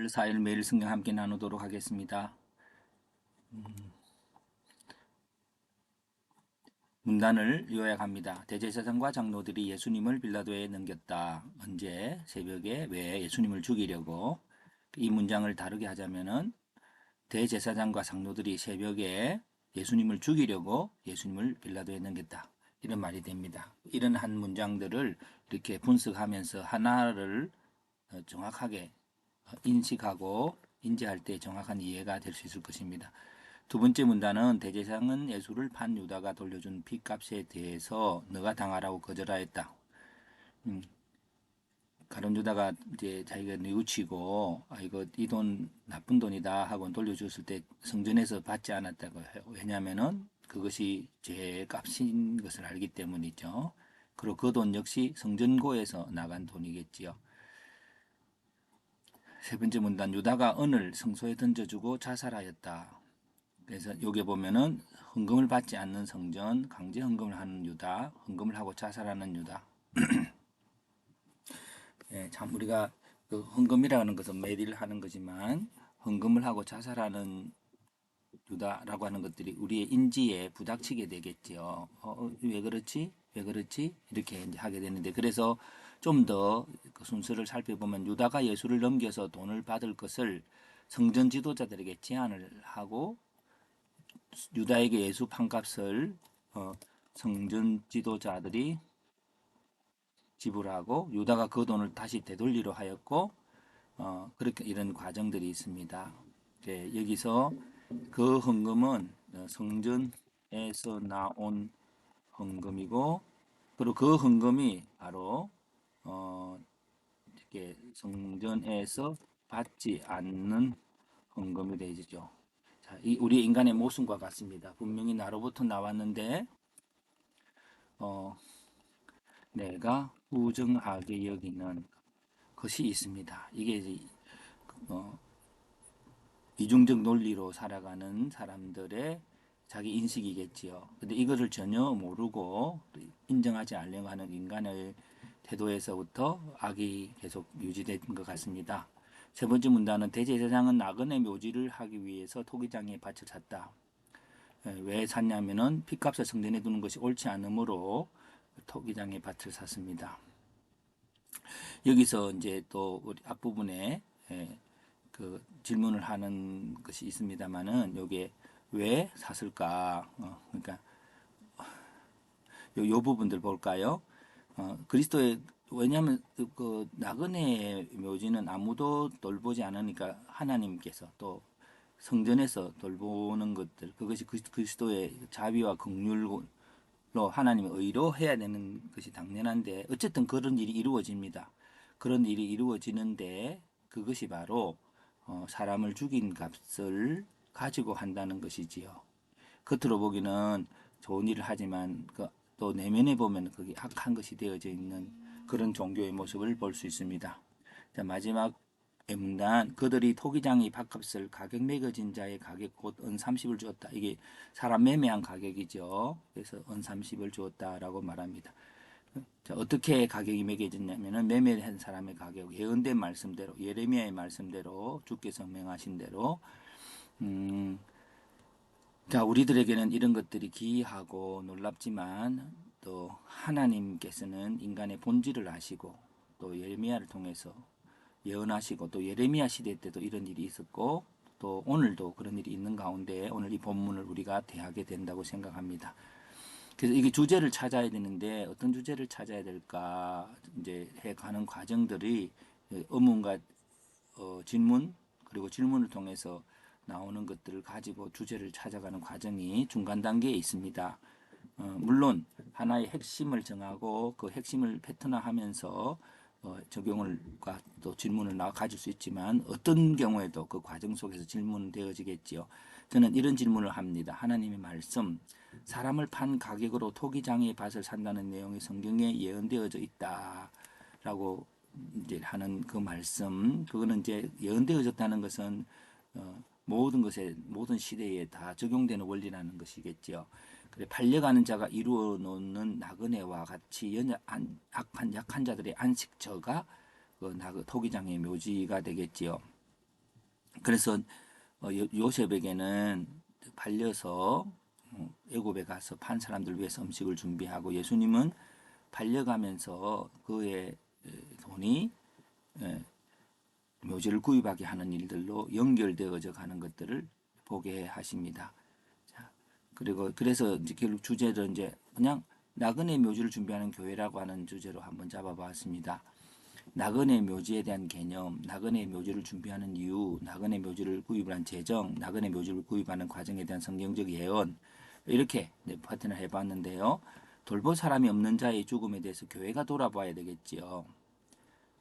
월 4일 매일 성경 함께 나누도록 하겠습니다. 음, 문단을 요약합니다. 대제사장과 장로들이 예수님을 빌라도에 넘겼다. 언제 새벽에 왜 예수님을 죽이려고 이 문장을 다르게 하자면은 대제사장과 장로들이 새벽에 예수님을 죽이려고 예수님을 빌라도에 넘겼다. 이런 말이 됩니다. 이런 한 문장들을 이렇게 분석하면서 하나를 어, 정확하게 어, 인식하고 인지할 때 정확한 이해가 될 수 있을 것입니다. 두 번째 문단은 대제사장은 예수를 판 유다가 돌려준 빚값에 대해서 너가 당하라고 거절하였다. 음, 가론 유다가 이제 자기가 뉘우치고 아 이거 이 돈 나쁜 돈이다 하고 돌려줬을 때 성전에서 받지 않았다고 해요. 왜냐하면은 그것이 제 값인 것을 알기 때문이죠. 그리고 그 돈 역시 성전고에서 나간 돈이겠지요. 세 번째 문단 유다가 은을 성소에 던져주고 자살하였다. 그래서 여기 보면은 헌금을 받지 않는 성전, 강제 헌금을 하는 유다, 헌금을 하고 자살하는 유다. 예, 참 우리가 그 헌금이라는 것은 매일 하는 거지만 헌금을 하고 자살하는 유다라고 하는 것들이 우리의 인지에 부닥치게 되겠지요. 어, 어, 왜 그렇지? 왜 그렇지? 이렇게 하게 되는데 그래서 좀 더 그 순서를 살펴보면 유다가 예수를 넘겨서 돈을 받을 것을 성전 지도자들에게 제안을 하고 유다에게 예수 판값을 어, 성전 지도자들이 지불하고 유다가 그 돈을 다시 되돌리려 하였고 어, 그렇게 이런 과정들이 있습니다. 예, 여기서 그 헌금은 어, 성전에서 나온 헌금이고 그리고 그 헌금이 바로 어, 이렇게 성전에서 받지 않는 헌금이 되죠. 자, 이 우리 인간의 모순과 같습니다. 분명히 나로부터 나왔는데 어, 내가 부정하게 여기는 것이 있습니다. 이게 이제 어, 이중적 논리로 살아가는 사람들의 자기 인식이겠지요. 근데 이거를 전혀 모르고 인정하지 않려고 하는 인간의 태도에서부터 악이 계속 유지된 것 같습니다. 세 번째 문단은 대제사장은 나그네 묘지를 하기 위해서 토기장에 밭을 샀다. 왜 샀냐면은 핏값을 성전에 두는 것이 옳지 않으므로 토기장에 밭을 샀습니다. 여기서 이제 또 우리 앞부분에 그 질문을 하는 것이 있습니다만은 요게 왜 샀을까? 어, 그러니까 요, 요 부분들 볼까요? 어, 그리스도의 왜냐하면 그, 그 나그네 묘지는 아무도 돌보지 않으니까 하나님께서 또 성전에서 돌보는 것들 그것이 그리스도의 자비와 긍휼로 하나님의 의로 해야 되는 것이 당연한데 어쨌든 그런 일이 이루어집니다. 그런 일이 이루어지는데 그것이 바로 어, 사람을 죽인 값을 가지고 한다는 것이지요. 겉으로 보기는 좋은 일을 하지만 그 또 내면에 보면 그게 악한 것이 되어져 있는 그런 종교의 모습을 볼 수 있습니다. 자, 마지막 문단 그들이 토기장이 밥값을 가격 매겨진 자의 가격 곧 은 30을 주었다. 이게 사람 매매한 가격이죠. 그래서 은 30을 주었다라고 말합니다. 자, 어떻게 가격이 매겨졌냐면은 매매한 사람의 가격 예언된 말씀대로 예레미야의 말씀대로 주께서 명하신 대로 음, 자 우리들에게는 이런 것들이 기이하고 놀랍지만 또 하나님께서는 인간의 본질을 아시고 또 예레미야를 통해서 예언하시고 또 예레미야 시대 때도 이런 일이 있었고 또 오늘도 그런 일이 있는 가운데 오늘 이 본문을 우리가 대하게 된다고 생각합니다. 그래서 이게 주제를 찾아야 되는데 어떤 주제를 찾아야 될까 이제 해 가는 과정들이 의문과 어, 질문 그리고 질문을 통해서 나오는 것들을 가지고 주제를 찾아가는 과정이 중간 단계에 있습니다. 어, 물론 하나의 핵심을 정하고 그 핵심을 패턴화하면서 어, 적용을과 또 질문을 나 가질 수 있지만 어떤 경우에도 그 과정 속에서 질문은 되어지겠지요. 저는 이런 질문을 합니다. 하나님의 말씀, 사람을 판 가격으로 토기장의 밭을 산다는 내용이 성경에 예언되어져 있다라고 이제 하는 그 말씀, 그거는 이제 예언되어졌다는 것은 어, 모든 것에 모든 시대에 다 적용되는 원리라는 것이겠지요. 그래 팔려가는 자가 이루어 놓는 나그네와 같이 연약한 약한 약한 자들의 안식처가 그 나그 토기장의 묘지가 되겠지요. 그래서 어, 요- 요셉에게는 팔려서 어, 애굽에 가서 판 사람들 위해서 음식을 준비하고 예수님은 팔려가면서 그의 에, 돈이 에, 묘지를 구입하게 하는 일들로 연결되어져 가는 것들을 보게 하십니다. 자, 그리고 그래서 이제 결국 주제를 이제 그냥 나그네 묘지를 준비하는 교회라고 하는 주제로 한번 잡아봤습니다. 나그네 묘지에 대한 개념, 나그네 묘지를 준비하는 이유, 나그네 묘지를 구입한 재정, 나그네 묘지를 구입하는 과정에 대한 성경적 예언 이렇게 네, 파트너 해봤는데요. 돌볼 사람이 없는 자의 죽음에 대해서 교회가 돌아봐야 되겠지요.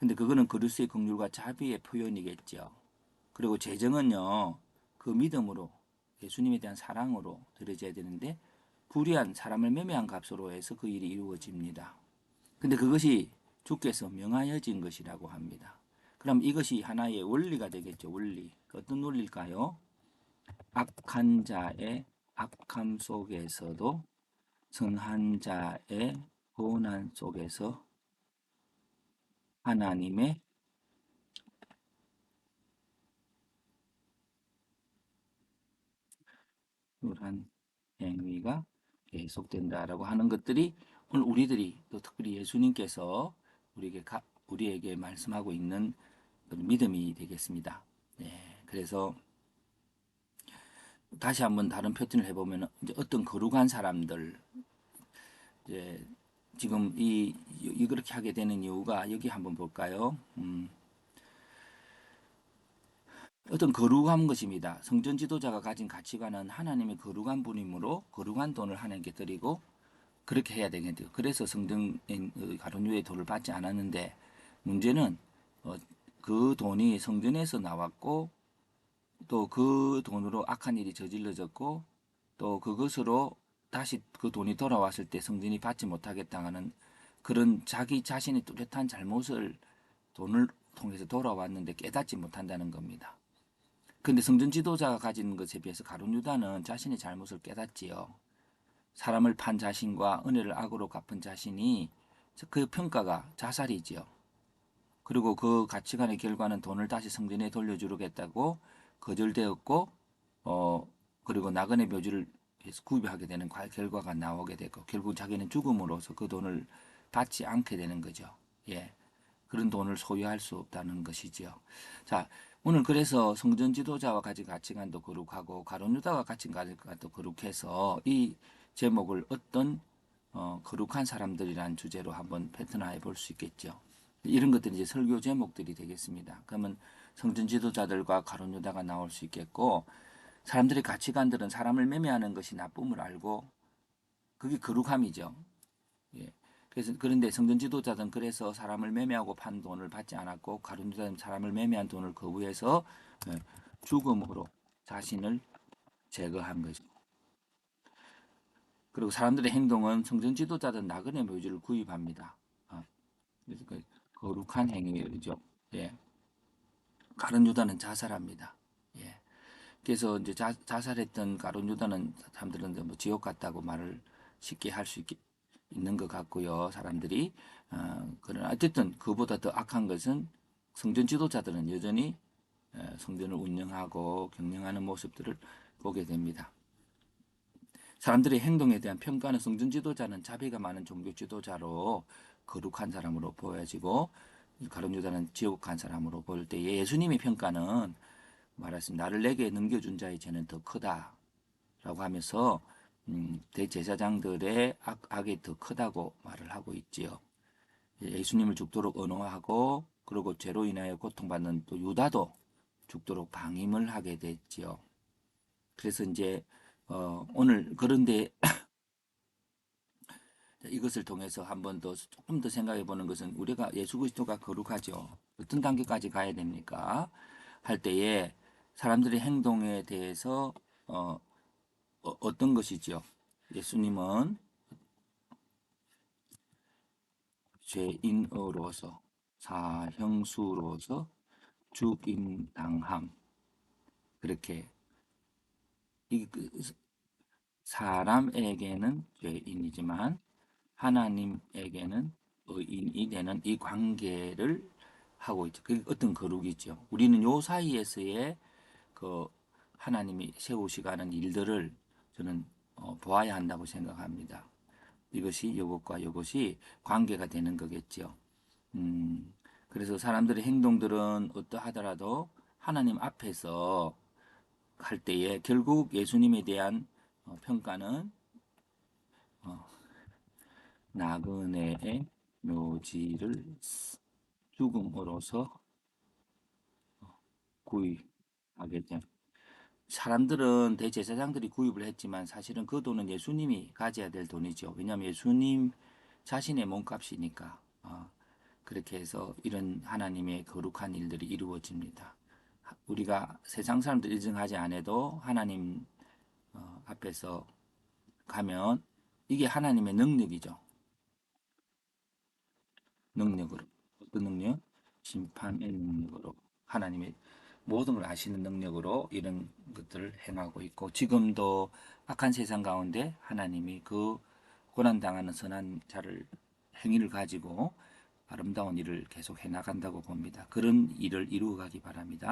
근데 그거는 그리스의 긍휼과 자비의 표현이겠죠. 그리고 재정은요, 그 믿음으로 예수님에 대한 사랑으로 드려져야 되는데 불의한 사람을 매매한 값으로 해서 그 일이 이루어집니다. 근데 그것이 주께서 명하여진 것이라고 합니다. 그럼 이것이 하나의 원리가 되겠죠. 원리. 어떤 원리일까요? 악한 자의 악함 속에서도 선한 자의 고난 속에서 하나님의 그러한 행위가 계속된다라고 하는 것들이 오늘 우리들이 또 특별히 예수님께서 우리에게 가- 우리에게 말씀하고 있는 믿음이 되겠습니다. 네, 그래서 다시 한번 다른 표현을 해보면 이제 어떤 거룩한 사람들 이제 지금 이, 이 그렇게 하게 되는 이유가 여기 한번 볼까요? 음, 어떤 거룩한 것입니다. 성전 지도자가 가진 가치관은 하나님의 거룩한 분이므로 거룩한 돈을 하나님께 드리고 그렇게 해야 되겠죠. 그래서 성전 가론유의 돈을 받지 않았는데 문제는 어, 그 돈이 성전에서 나왔고 또 그 돈으로 악한 일이 저질러졌고 또 그것으로 다시 그 돈이 돌아왔을 때 성전이 받지 못하겠다는 그런 자기 자신의 뚜렷한 잘못을 돈을 통해서 돌아왔는데 깨닫지 못한다는 겁니다. 근데 성전 지도자가 가진 것에 비해서 가룟 유다는 자신의 잘못을 깨닫지요. 사람을 판 자신과 은혜를 악으로 갚은 자신이 그 평가가 자살이지요. 그리고 그 가치관의 결과는 돈을 다시 성전에 돌려주겠다고 거절되었고, 어 그리고 나그네 묘지를 구입하게 되는 과- 결과가 나오게 되고, 결국 자기는 죽음으로써 그 돈을 받지 않게 되는 거죠. 예, 그런 돈을 소유할 수 없다는 것이지요. 자, 오늘 그래서 성전 지도자와 가진 가치관도 거룩하고 가론 유다와 가진 가치관도 거룩해서 이 제목을 어떤 어, 거룩한 사람들이란 주제로 한번 패턴화해 볼 수 있겠죠. 이런 것들이 이제 설교 제목들이 되겠습니다. 그러면 성전 지도자들과 가론 유다가 나올 수 있겠고 사람들의 가치관들은 사람을 매매하는 것이 나쁨을 알고 그게 거룩함이죠. 예. 그래서 그런데 성전 지도자들은 그래서 사람을 매매하고 판 돈을 받지 않았고 가룟 유다는 사람을 매매한 돈을 거부해서 예, 죽음으로 자신을 제거한 거죠. 그리고 사람들의 행동은 성전 지도자들 나그네 묘지를 구입합니다. 아, 그래서 그 거룩한 행위죠. 예. 가룟 유다는 자살합니다. 예. 그래서 이제 자, 자살했던 가룟 유다는 사람들은 뭐 지옥 같다고 말을 쉽게 할 수 있는 것 같고요. 사람들이 어, 그러나 어쨌든 그보다 더 악한 것은 성전 지도자들은 여전히 어, 성전을 운영하고 경영하는 모습들을 보게 됩니다. 사람들의 행동에 대한 평가는 성전 지도자는 자비가 많은 종교 지도자로 거룩한 사람으로 보여지고 가룟 유다는 지옥한 사람으로 보일 때 예수님의 평가는 말했습니다. 나를 내게 넘겨준 자의 죄는 더 크다라고 하면서 음, 대제사장들의 악, 악이 더 크다고 말을 하고 있지요. 예수님을 죽도록 언어하고 그리고 죄로 인하여 고통받는 또 유다도 죽도록 방임을 하게 됐지요. 그래서 이제 어, 오늘 그런데 이것을 통해서 한 번 더 조금 더 생각해 보는 것은 우리가 예수 그리스도가 거룩하죠. 어떤 단계까지 가야 됩니까? 할 때에 사람들의 행동에 대해서 어, 어, 어떤 것이죠? 예수님은 죄인으로서 사형수로서 죽임당함 그렇게 이 그, 사람에게는 죄인이지만 하나님에게는 의인이 되는 이 관계를 하고 있죠. 그게 어떤 거룩이죠. 우리는 요 사이에서의 그 하나님이 세우시가는 일들을 저는 어, 보아야 한다고 생각합니다. 이것이 이것과 이것이 관계가 되는 거겠죠. 음, 그래서 사람들의 행동들은 어떠하더라도 하나님 앞에서 할 때에 결국 예수님에 대한 어, 평가는 어, 나그네의 묘지를 죽음으로서 어, 구입 하게 된 사람들은 대제사장들이 구입을 했지만 사실은 그 돈은 예수님이 가져야 될 돈이죠. 왜냐하면 예수님 자신의 몸값이니까 어, 그렇게 해서 이런 하나님의 거룩한 일들이 이루어집니다. 우리가 세상 사람들 인정하지 않아도 하나님 어, 앞에서 가면 이게 하나님의 능력이죠. 능력으로 어떤 능력? 심판의 능력으로 하나님의 모든 걸 아시는 능력으로 이런 것들을 행하고 있고 지금도 악한 세상 가운데 하나님이 그 고난 당하는 선한 자를 행위를 가지고 아름다운 일을 계속 해 나간다고 봅니다. 그런 일을 이루어 가기 바랍니다.